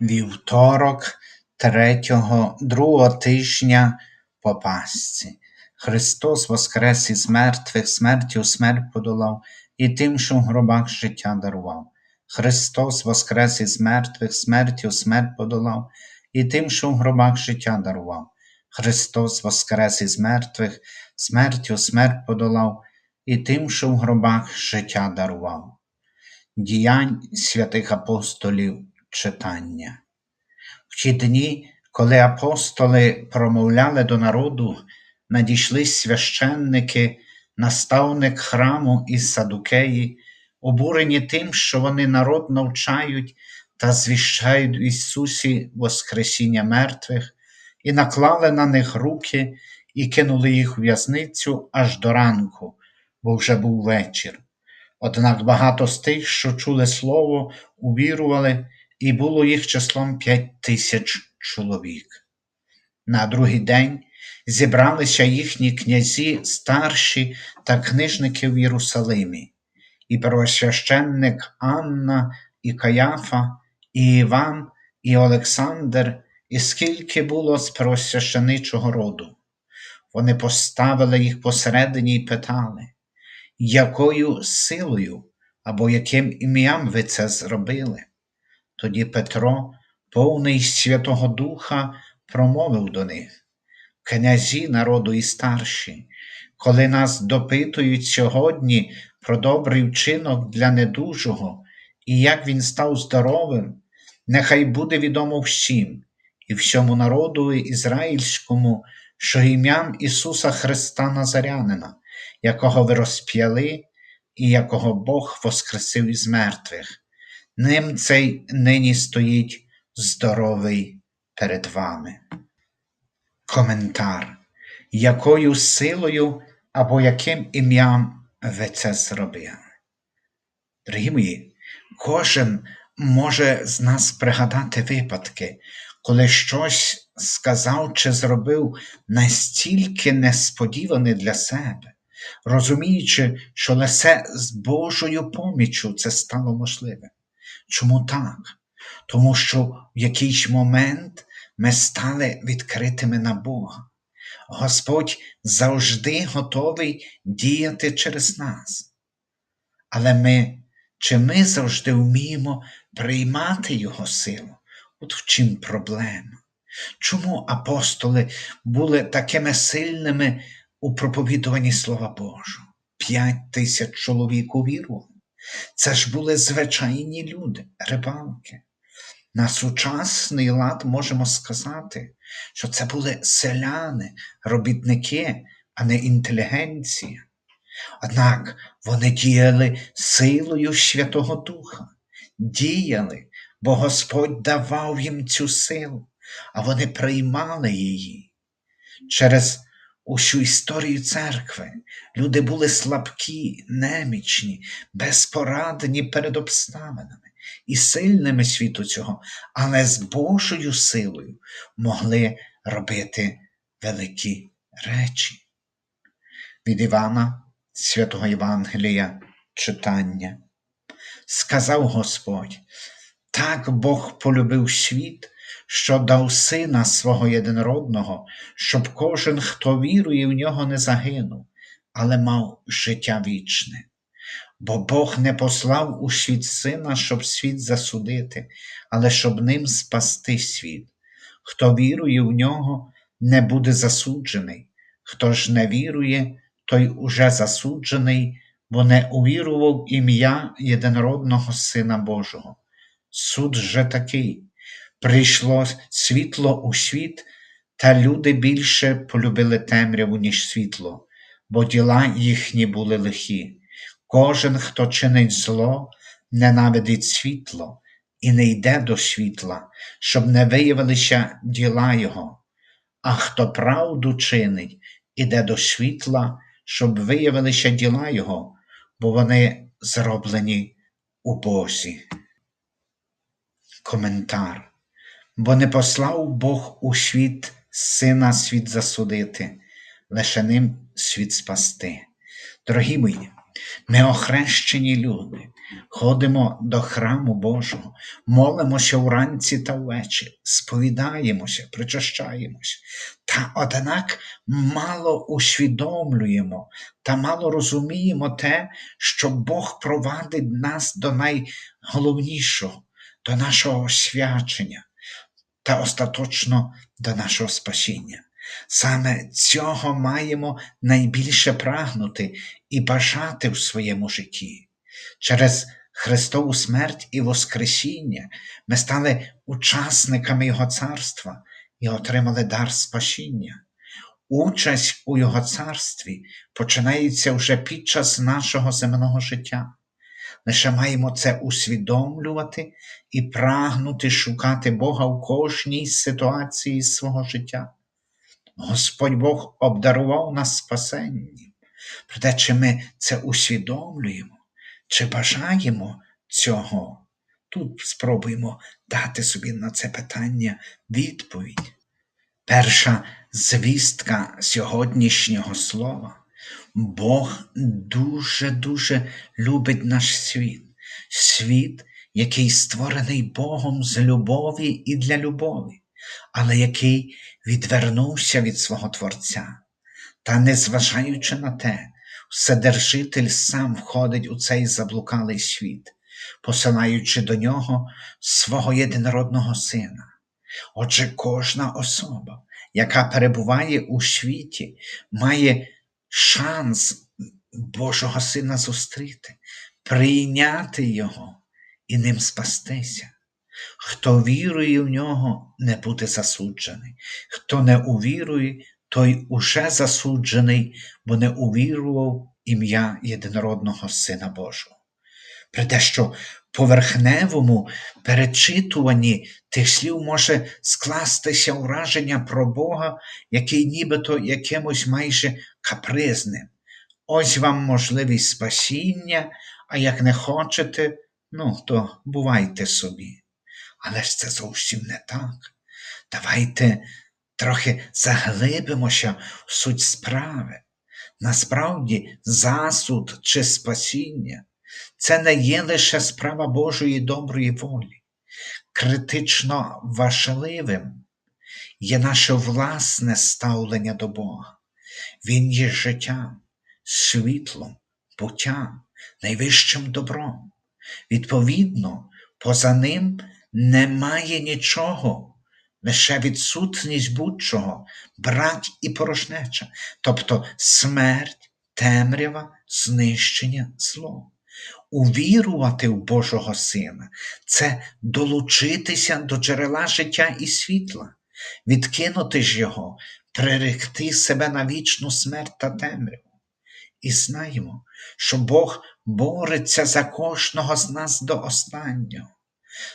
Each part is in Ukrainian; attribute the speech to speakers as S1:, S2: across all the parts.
S1: Вівторок третього, другого тижня по Пасці. Христос воскрес із мертвих, смертю смерть подолав, і тим, що в гробах життя дарував. Христос воскрес із мертвих, смертю смерть подолав, і тим, що в гробах життя дарував. Христос воскрес із мертвих, смертю смерть подолав, і тим, що в гробах життя дарував. Діянь святих апостолів читання. В ті дні, коли апостоли промовляли до народу, надійшли священники, наставник храму із Садукеї, обурені тим, що вони народ навчають та звіщають в Ісусі Воскресіння мертвих, і наклали на них руки і кинули їх у в'язницю аж до ранку, бо вже був вечір. Однак багато з тих, що чули слово, увірували, і було їх числом п'ять тисяч чоловік. На другий день зібралися їхні князі, старші та книжники в Єрусалимі, і первосвященник Анна, і Каяфа, і Іван, і Олександр, і скільки було з первосвященичого роду. Вони поставили їх посередині і питали, якою силою або яким ім'ям ви це зробили? Тоді Петро, повний Святого Духа, промовив до них князі народу і старші, коли нас допитують сьогодні про добрий вчинок для недужого і як він став здоровим, нехай буде відомо всім і всьому народу ізраїльському, що ім'ям Ісуса Христа Назарянина, якого ви розп'яли і якого Бог воскресив із мертвих. Ним цей нині стоїть здоровий перед вами. Коментар. Якою силою або яким ім'ям ви це зробили? Дорогі мої, кожен може з нас пригадати випадки, коли щось сказав чи зробив настільки несподіване для себе, розуміючи, що лише з Божою поміччю це стало можливим. Чому так? Тому що в якийсь момент ми стали відкритими на Бога. Господь завжди готовий діяти через нас. Але ми, чи ми завжди вміємо приймати Його силу? От в чим проблема? Чому апостоли були такими сильними у проповідуванні Слова Божого? П'ять тисяч чоловік увірували. Це ж були звичайні люди, рибалки. На сучасний лад можемо сказати, що це були селяни, робітники, а не інтелігенція. Однак вони діяли силою Святого Духа, діяли, бо Господь давав їм цю силу, а вони приймали її. Через усю історію церкви люди були слабкі, немічні, безпорадні перед обставинами і сильними світу цього, але з Божою силою могли робити великі речі. Від Івана, святого Євангелія, читання. Сказав Господь, так Бог полюбив світ, що дав сина свого єдинородного, щоб кожен, хто вірує в нього, не загинув, але мав життя вічне. Бо Бог не послав у світ сина, щоб світ засудити, але щоб ним спасти світ. Хто вірує в нього, не буде засуджений, хто ж не вірує, той уже засуджений, бо не увірував ім'я єдинородного Сина Божого. Суд же такий прийшло світло у світ, та люди більше полюбили темряву, ніж світло, бо діла їхні були лихі. Кожен, хто чинить зло, ненавидить світло і не йде до світла, щоб не виявилися діла Його, а хто правду чинить, іде до світла, щоб виявилися діла Його, бо вони зроблені у Бозі. Коментар. Бо не послав Бог у світ сина світ засудити, лише ним світ спасти. Дорогі мої, Ми охрещені люди, ходимо до храму Божого, молимося вранці та ввечері, сповідаємося, причащаємося, та однак мало усвідомлюємо та мало розуміємо те, що Бог провадить нас до найголовнішого, до нашого освячення та остаточно до нашого спасіння. Саме цього маємо найбільше прагнути і бажати в своєму житті. Через Христову смерть і Воскресіння ми стали учасниками Його царства і отримали дар спасіння. Участь у Його царстві починається вже під час нашого земного життя. Лише маємо це усвідомлювати і прагнути шукати Бога в кожній ситуації свого життя. Господь Бог обдарував нас спасенням. Проте, чи ми це усвідомлюємо, чи бажаємо цього? Тут спробуємо дати собі на це питання відповідь. Перша звістка сьогоднішнього слова. Бог дуже-дуже любить наш світ, світ, який створений Богом з любові і для любові, але який відвернувся від свого Творця. Та, незважаючи на те, Вседержитель сам входить у цей заблукалий світ, посилаючи до нього свого єдинородного сина. Отже, кожна особа, яка перебуває у світі, має шанс Божого Сина зустріти, прийняти Його і ним спастися. Хто вірує в нього, не буде засуджений, хто не увірує, той уже засуджений, бо не увірував ім'я єдинородного Сина Божого. При дещо поверхневому перечитуванні тих слів може скластися враження про Бога, який нібито якимось майже капризним. Ось вам можливість спасіння, а як не хочете, ну, то бувайте собі. Але ж це зовсім не так. Давайте трохи заглибимося в суть справи. Насправді, засуд чи спасіння це не є лише справа Божої доброї волі. Критично важливим є наше власне ставлення до Бога. Він є життям, світлом, буттям, найвищим добром. Відповідно, поза ним немає нічого, лише відсутність будь-чого, брак і порожнеча, тобто смерть, темрява, знищення, зло. Увірувати в Божого Сина це долучитися до джерела життя і світла, відкинути ж його, приректи себе на вічну смерть та темряву. І знаємо, що Бог бореться за кожного з нас до останнього.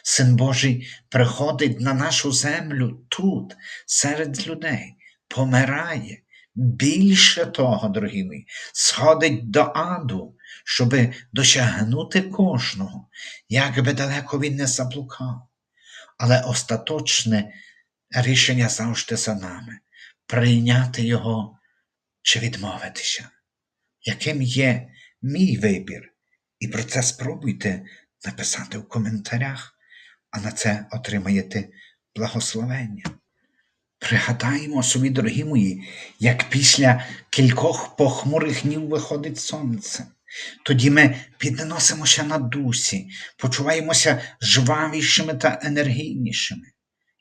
S1: Син Божий приходить на нашу землю тут, серед людей, помирає. Більше того, дорогі мої, сходить до аду, щоби досягнути кожного, як би далеко він не заблукав. Але остаточне рішення завжди за нами прийняти його чи відмовитися. Яким є мій вибір? І про це спробуйте написати в коментарях, а на це отримаєте благословення. Пригадаємо собі, дорогі мої, як після кількох похмурих днів виходить сонце. Тоді ми підносимося на дусі, почуваємося жвавішими та енергійнішими.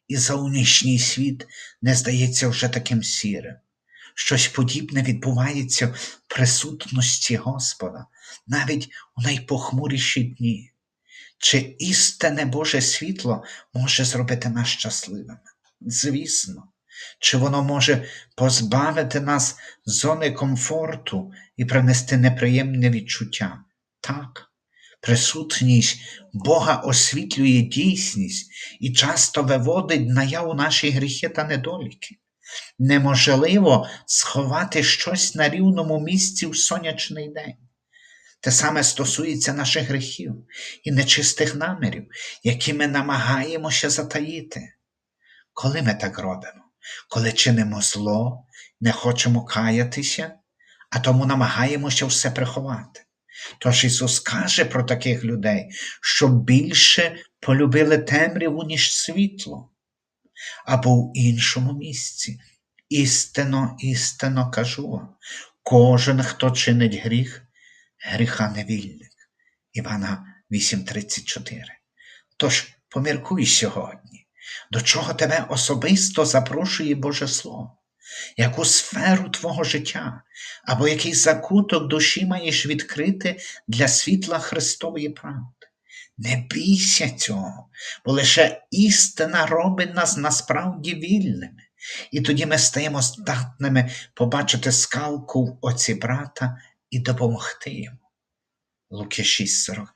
S1: І зовнішній світ не здається вже таким сірим. Щось подібне відбувається в присутності Господа, навіть у найпохмуріші дні. Чи істинне Боже світло може зробити нас щасливими? Звісно, чи воно може позбавити нас зони комфорту і принести неприємне відчуття? Так, присутність Бога освітлює дійсність і часто виводить наяву наші гріхи та недоліки. Неможливо сховати щось на рівному місці в сонячний день. Те саме стосується наших гріхів і нечистих намірів, які ми намагаємося затаїти. Коли ми так робимо? Коли чинимо зло, не хочемо каятися, а тому намагаємося все приховати. Тож Ісус каже про таких людей, що більше полюбили темряву, ніж світло. Або в іншому місці. Істинно, істинно кажу вам, кожен, хто чинить гріх, гріха невільник. Івана 8:34. Тож поміркуй сьогодні, до чого тебе особисто запрошує Боже Слово, яку сферу твого життя або який закуток душі маєш відкрити для світла Христової правди. Не бійся цього, бо лише істина робить нас насправді вільними, і тоді ми стаємо здатними побачити скалку в оці брата і допомогти йому. Луки 6,42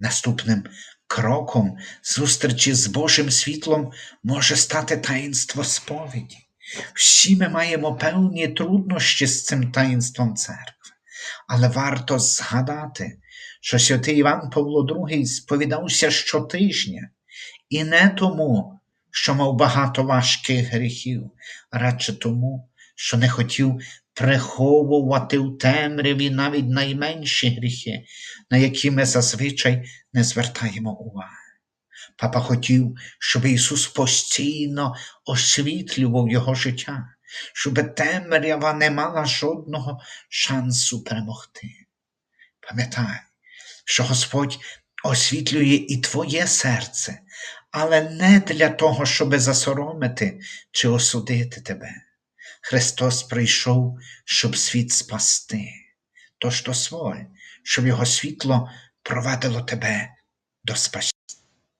S1: Наступним кроком зустрічі з Божим світлом може стати таїнство сповіді. Всі ми маємо певні труднощі з цим таїнством церкви, але варто згадати, що святий Іван Павло II сповідався щотижня, і не тому, що мав багато важких гріхів, радше тому, що не хотів приховувати в темряві навіть найменші гріхи, на які ми зазвичай не звертаємо уваги. Папа хотів, щоб Ісус постійно освітлював його життя, щоб темрява не мала жодного шансу перемогти. Пам'ятай, що Господь освітлює і твоє серце, але не для того, щоби засоромити чи осудити тебе. Христос прийшов, щоб світ спасти. Тож дозволь, щоб Його світло провадило тебе до спасіння.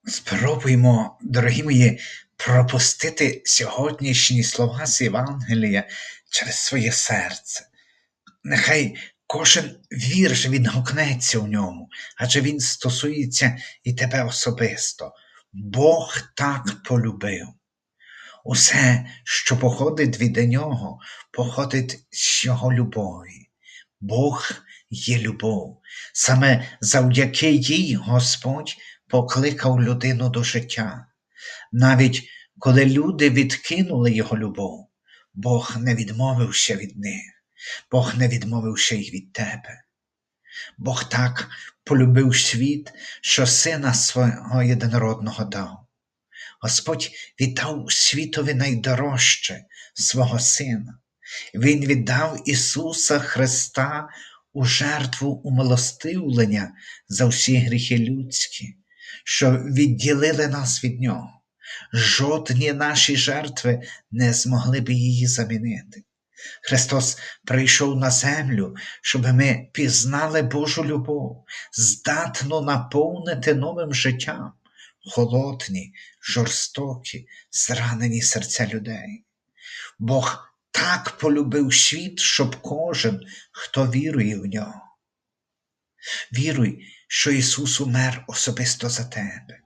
S1: Спробуймо, дорогі мої, пропустити сьогоднішні слова з Євангелія через своє серце. Нехай кожен вірш відгукнеться в ньому, адже він стосується і тебе особисто. Бог так полюбив. Усе, що походить від нього, походить з його любові. Бог є любов. Саме завдяки їй Господь покликав людину до життя. Навіть коли люди відкинули його любов, Бог не відмовився від них, Бог не відмовився й від тебе. Бог так полюбив світ, що сина свого єдинородного дав. Господь віддав світові найдорожче свого Сина. Він віддав Ісуса Христа у жертву умилостивлення за всі гріхи людські, що відділили нас від Нього. Жодні наші жертви не змогли б її замінити. Христос прийшов на землю, щоб ми пізнали Божу любов, здатну наповнити новим життям холодні, жорстокі, зранені серця людей. Бог так полюбив світ, щоб кожен, хто вірує в нього. Віруй, що Ісус умер особисто за тебе.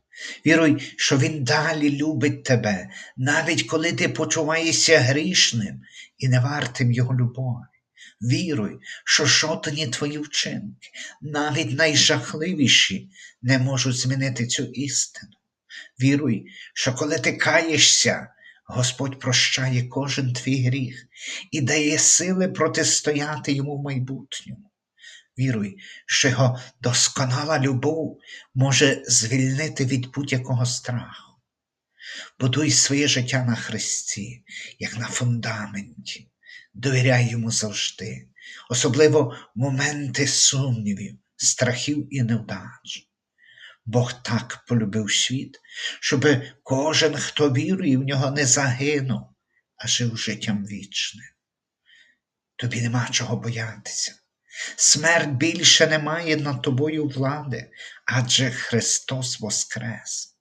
S1: Віруй, що Він далі любить тебе, навіть коли ти почуваєшся грішним і не вартим Його любові. Віруй, що жодні твої вчинки, навіть найжахливіші, не можуть змінити цю істину. Віруй, що коли ти каєшся, Господь прощає кожен твій гріх і дає сили протистояти йому в майбутньому. Віруй, що його досконала любов може звільнити від будь-якого страху. Будуй своє життя на Христі, як на фундаменті, довіряй йому завжди, особливо моменти сумнівів, страхів і невдач. Бог так полюбив світ, щоб кожен, хто вірує в нього, не загинув, а жив життям вічним. Тобі нема чого боятися. Смерть більше не має над тобою влади, адже Христос воскрес.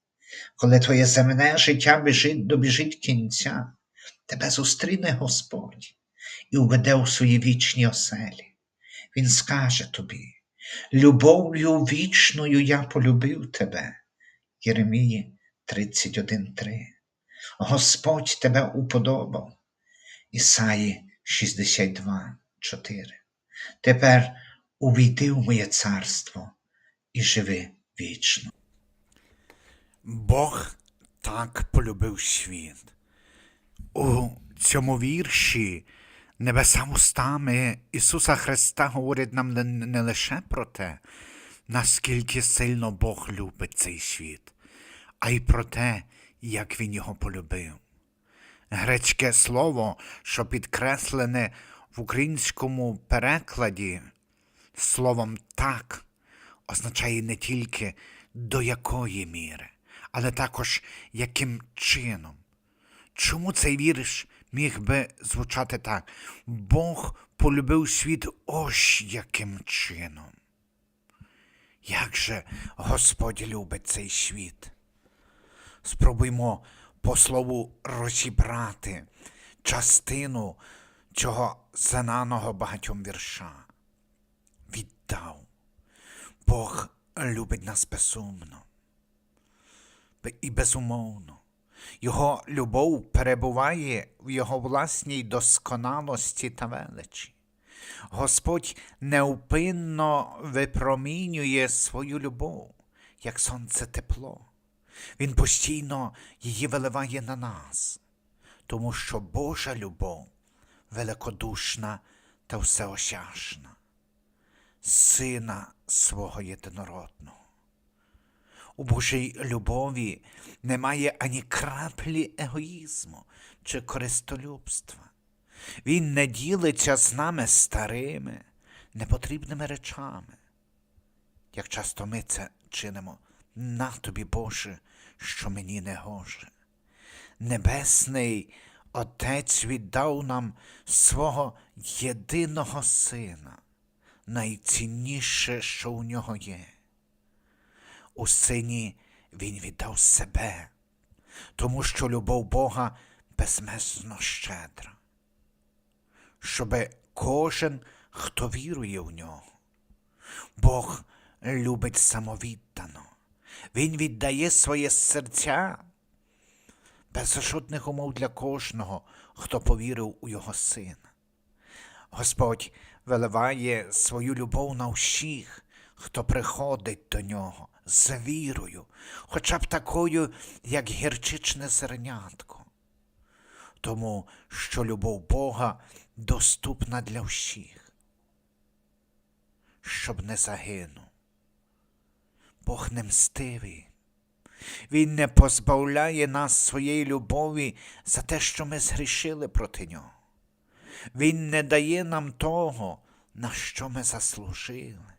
S1: Коли твоє земне життя біжить, добіжить кінця, тебе зустріне Господь і уведе у свої вічні оселі. Він скаже тобі, любов'ю вічною я полюбив тебе. Єремії 31.3. Господь тебе уподобав. Ісаї 62.4. Тепер увійди в моє царство і живи вічно.
S2: Бог так полюбив світ. У цьому вірші
S1: Небеса устами Ісуса Христа говорять нам не лише про те, наскільки сильно Бог любить цей світ, а й про те, як Він його полюбив. Грецьке слово, що підкреслене в українському перекладі словом так, означає не тільки до якої міри, але також яким чином. Чому цей вірш міг би звучати так? Бог полюбив світ ось яким чином. Як же Господь любить цей світ? Спробуймо по слову розібрати частину цього зананого багатьом вірша. Віддав. Бог любить нас безумно і безумовно. Його любов перебуває в його власній досконалості та величі. Господь неупинно випромінює свою любов, як сонце тепло. Він постійно її виливає на нас, тому що Божа любов великодушна та всеосяжна, Сина свого єдинородного. У Божій любові немає ані краплі егоїзму чи користолюбства. Він не ділиться з нами старими, непотрібними речами. Як часто ми це чинимо, на тобі, Боже, що мені не гоже. Небесний Отець віддав нам свого єдиного сина, найцінніше, що у нього є. У сині він віддав себе, тому що любов Бога безмежно щедра, щоби кожен, хто вірує в нього. Бог любить самовіддано. Він віддає своє серця без жодних умов для кожного, хто повірив у Його Сина. Господь виливає свою любов на всіх, хто приходить до нього з вірою, хоча б такою, як гірчичне зернятко. Тому що любов Бога доступна для всіх, щоб не загинув. Бог не мстивий. Він не позбавляє нас своєї любові за те, що ми згрішили проти нього. Він не дає нам того, на що ми заслужили,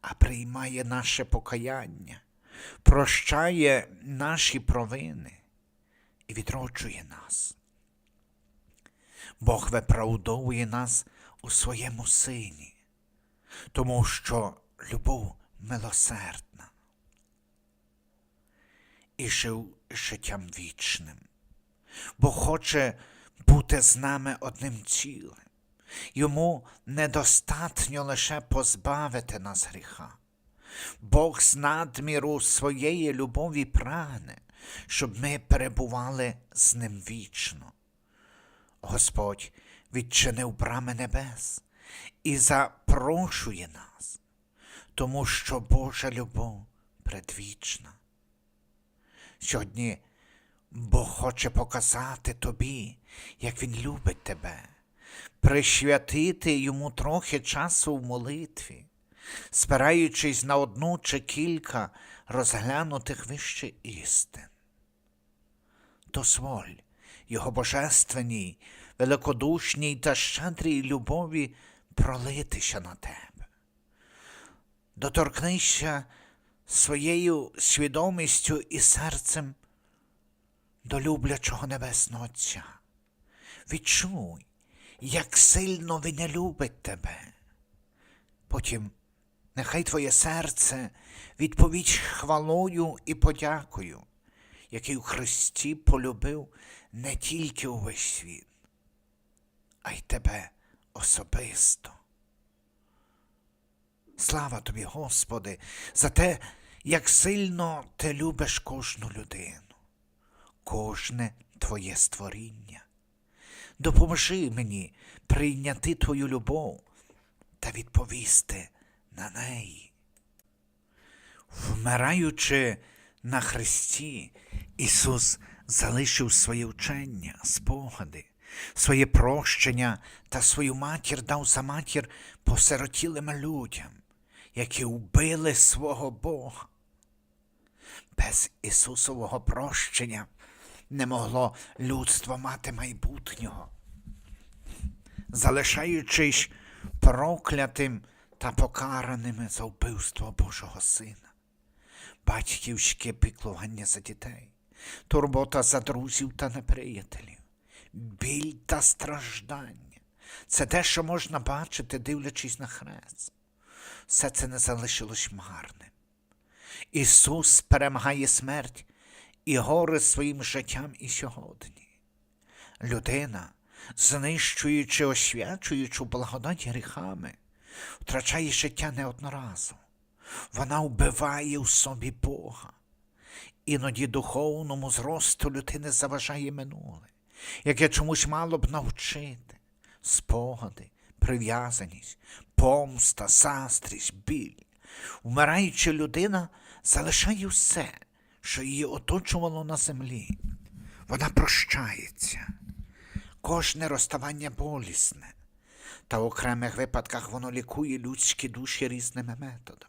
S1: а приймає наше покаяння, прощає наші провини і відроджує нас. Бог виправдовує нас у своєму сині, тому що любов милосердна і жив життям вічним, бо хоче бути з нами одним цілим. Йому недостатньо лише позбавити нас гріха. Бог з надміру своєї любові прагне, щоб ми перебували з ним вічно. Господь відчинив брами небес і запрошує нас, тому що Божа любов предвічна. Сьогодні Бог хоче показати тобі, як Він любить тебе, присвятити йому трохи часу в молитві, спираючись на одну чи кілька розглянутих вище істин. Дозволь його божественній, великодушній та щедрій любові пролитися на тебе. Доторкнися своєю свідомістю і серцем до люблячого Небесного Отця. Відчуй, як сильно Він не любить тебе. Потім нехай твоє серце відповідь хвалою і подякою, який у Христі полюбив не тільки увесь світ, а й тебе особисто. Слава тобі, Господи, за те, як сильно ти любиш кожну людину, кожне твоє створіння. Допоможи мені прийняти твою любов та відповісти на неї. Вмираючи на Христі, Ісус залишив своє вчення, спогади, своє прощення та свою матір дав за матір посиротілим людям, які вбили свого Бога. Без Ісусового прощення не могло людство мати майбутнього, залишаючись проклятим та покараними за вбивство Божого Сина, батьківське піклування за дітей, турбота за друзів та неприятелів, біль та страждання. Це те, що можна бачити, дивлячись на хрест. Все це не залишилось марним. Ісус перемагає смерть і гори своїм життям і сьогодні. Людина, знищуючи, освячуючи благодать гріхами, втрачає життя не одноразово. Вона вбиває в собі Бога. Іноді духовному зросту людини заважає минуле, яке чомусь мало б навчити спогади, прив'язаність, помста, заздрість, біль. Вмираюча людина залишає все, що її оточувало на землі. Вона прощається. Кожне розставання болісне, та в окремих випадках воно лікує людські душі різними методами.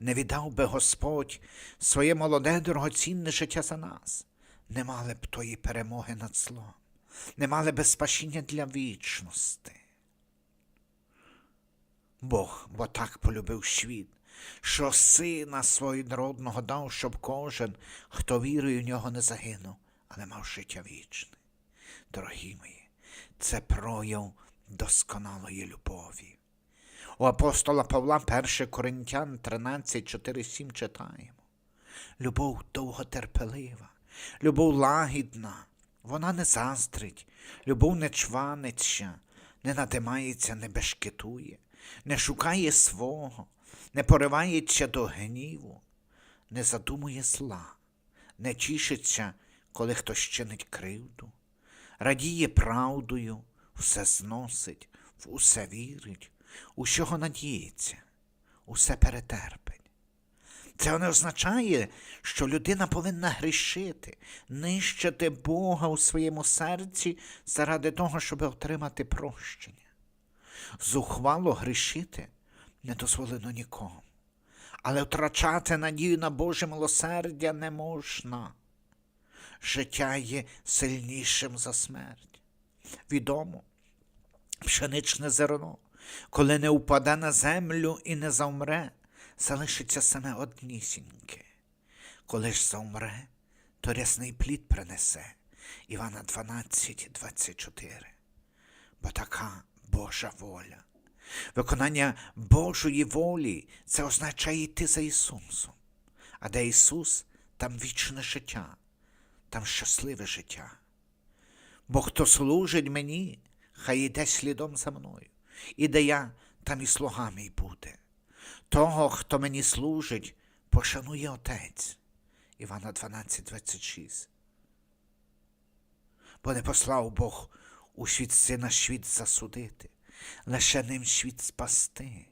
S1: Не віддав би Господь своє молоде дорогоцінне життя за нас, не мали б тої перемоги над злом, не мали б спасіння для вічності. Бог бо так полюбив світ, що сина свого народного дав, щоб кожен, хто вірує в нього, не загинув, але мав життя вічне. Дорогі мої, це прояв досконалої любові. У апостола Павла 1 Коринтян 13, 4, 7 читаємо. Любов довготерпелива, любов лагідна, вона не заздрить, любов не чваниться, не надимається, не бешкетує, не шукає свого, не поривається до гніву, не задумує зла, не тішиться, коли хтось чинить кривду, радіє правдою, все зносить, в усе вірить, усього надіється, усе перетерпить. Це не означає, що людина повинна грішити, нищити Бога у своєму серці заради того, щоб отримати прощення. Зухвало грішити не дозволено нікому, але втрачати надію на Боже милосердя не можна. Життя є сильнішим за смерть. Відомо, пшеничне зерно, коли не впаде на землю і не завмре, залишиться саме однісіньке. Коли ж завмре, то рясний плід принесе. Івана 12, 24. Бо така Божа воля. Виконання Божої волі це означає йти за Ісусом. А де Ісус, там вічне життя, там щасливе життя. Бо хто служить мені, хай йде слідом за мною. І де я, там і слуга мій буде. Того, хто мені служить, пошанує Отець. Івана 12, 26. Бо не послав Бог у світ сина світ засудити, лише ним світ спасти.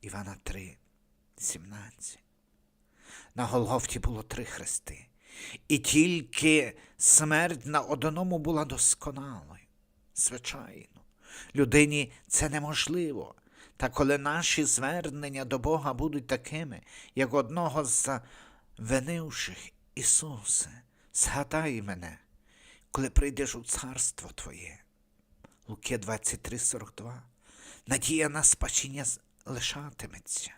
S1: Івана 3, 17. На Голгофті було три хрести, і тільки смерть на одному була досконалою. Звичайно, людині це неможливо. Та коли наші звернення до Бога будуть такими, як одного з завинивших Ісусе, згадай мене, коли прийдеш у царство Твоє. Луки 23, 42. Надія на спасіння лишатиметься.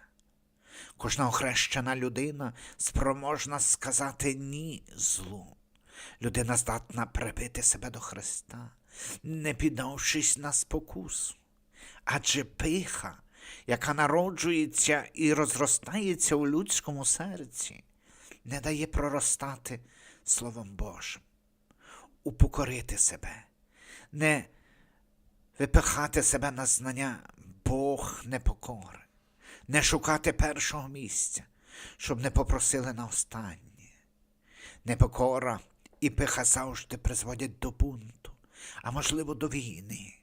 S1: Кожна охрещена людина спроможна сказати ні злу. Людина здатна прибити себе до Христа, не піддавшись на спокусу. Адже пиха, яка народжується і розростається у людському серці, не дає проростати Словом Божим, упокорити себе, не випихати себе на знання Бог не покори, не шукати першого місця, щоб не попросили на останнє. Непокора і пиха завжди призводять до бунту, а можливо до війни.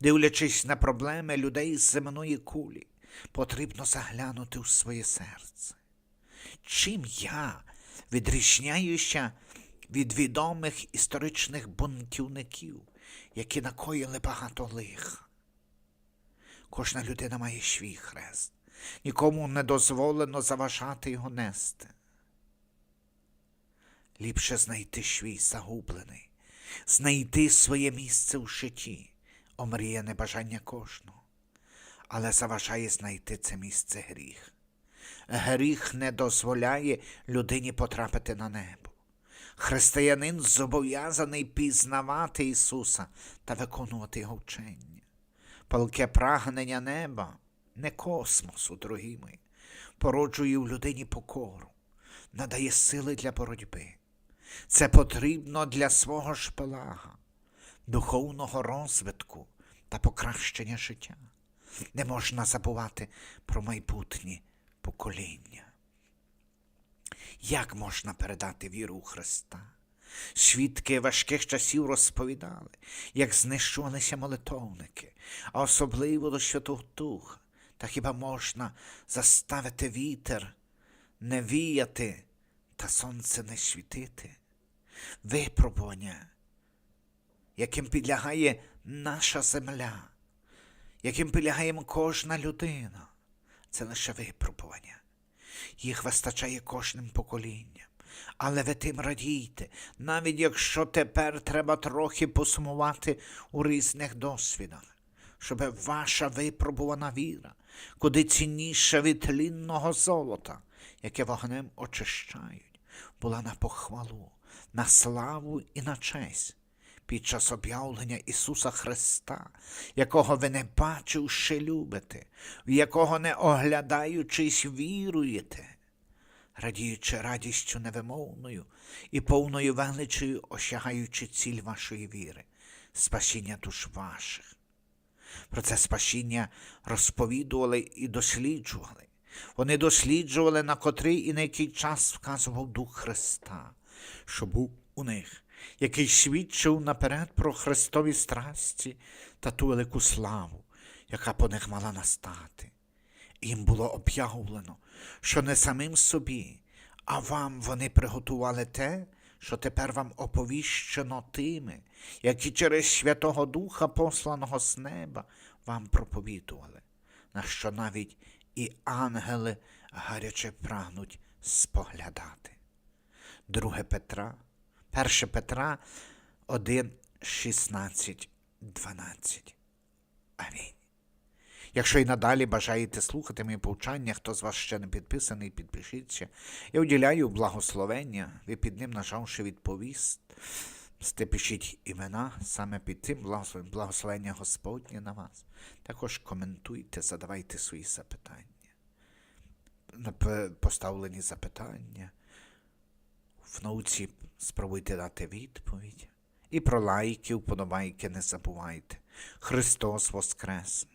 S1: Дивлячись на проблеми людей з земної кулі, потрібно заглянути у своє серце. Чим я відрізняюся від відомих історичних бунтівників, які накоїли багато лиха. Кожна людина має свій хрест. Нікому не дозволено заважати його нести. Ліпше знайти свій загублений, знайти своє місце у житті, омріяне бажання кожного. Але заважає знайти це місце гріх. Гріх не дозволяє людині потрапити на небо. Християнин зобов'язаний пізнавати Ісуса та виконувати Його вчення. Палке прагнення неба, не космосу, дорогі мої, породжує в людині покору, надає сили для боротьби. Це потрібно для свого ж пелага, духовного розвитку та покращення життя. Не можна забувати про майбутнє покоління. Як можна передати віру у Христа? Свідки важких часів розповідали, як знищувалися молитовники, а особливо до Святого Духа. Та хіба можна заставити вітер не віяти та сонце не світити? Випробування, яким підлягає наша земля, яким підлягає кожна людина, це лише випробування. Їх вистачає кожним поколінням. Але ви тим радійте, навіть якщо тепер треба трохи посумувати у різних досвідах, щоб ваша випробувана віра, куди цінніша від тлінного золота, яке вогнем очищають, була на похвалу, на славу і на честь під час об'явлення Ісуса Христа, якого ви не бачивши любите, в якого не оглядаючись віруєте, радіючи радістю невимовною і повною величою осягаючи ціль вашої віри, спасіння душ ваших. Про це спасіння розповідували і досліджували. Вони досліджували, на котрий і на який час вказував Дух Христа, що був у них, який свідчив наперед про Христові страсті та ту велику славу, яка по них мала настати. Їм було об'явлено, що не самим собі, а вам вони приготували те, що тепер вам оповіщено тими, які через Святого Духа, посланого з неба, вам проповідували, на що навіть і ангели гаряче прагнуть споглядати. 2 Петра, 1 Петра 1, 16, 12. Амінь. Якщо і надалі бажаєте слухати мої повчання, хто з вас ще не підписаний, підпишіться. Я уділяю благословення, ви під ним нажавши відповість. Пишіть імена саме під цим благословенням, благословення Господнє на вас. Також коментуйте, задавайте свої запитання. Поставлені запитання. В науці спробуйте дати відповідь. І про лайки, вподобайки не забувайте. Христос Воскрес!